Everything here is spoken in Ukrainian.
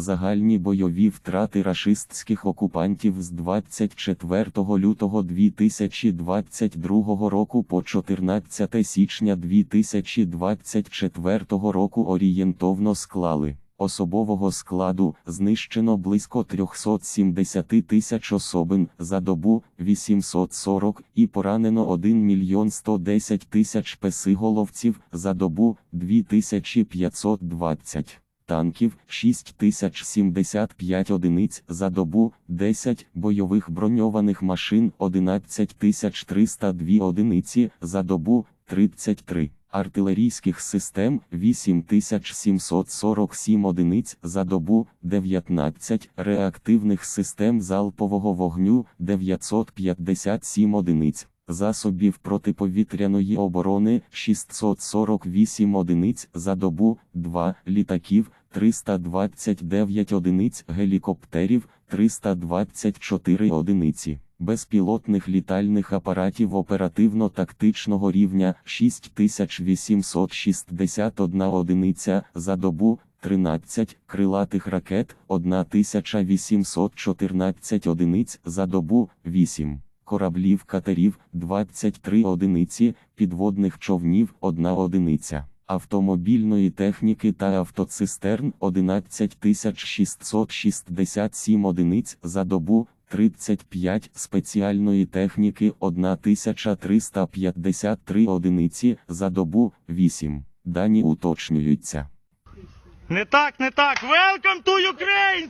Загальні бойові втрати рашистських окупантів з 24 лютого 2022 року по 14 січня 2024 року орієнтовно склали. Особового складу знищено близько 370 тисяч особин за добу 840 і поранено 1 мільйон 110 тисяч песиголовців за добу 2520. Танків 6075 одиниць за добу, 10 бойових броньованих машин 11302 одиниці за добу, 33 артилерійських систем 8747 одиниць за добу, 19 реактивних систем залпового вогню 957 одиниць. Засобів протиповітряної оборони 648 одиниць за добу, 2 літаків, 329 одиниць гелікоптерів, 324 одиниці. Безпілотних літальних апаратів оперативно-тактичного рівня 6861 одиниця за добу, 13 крилатих ракет 1814 одиниць за добу, 8 кораблів катерів 23 одиниці, підводних човнів 1 одиниця, автомобільної техніки та автоцистерн 11667 одиниць за добу, 35 спеціальної техніки 1353 одиниці за добу, 8. Дані уточнюються. Не так, не так. Welcome to Ukraine!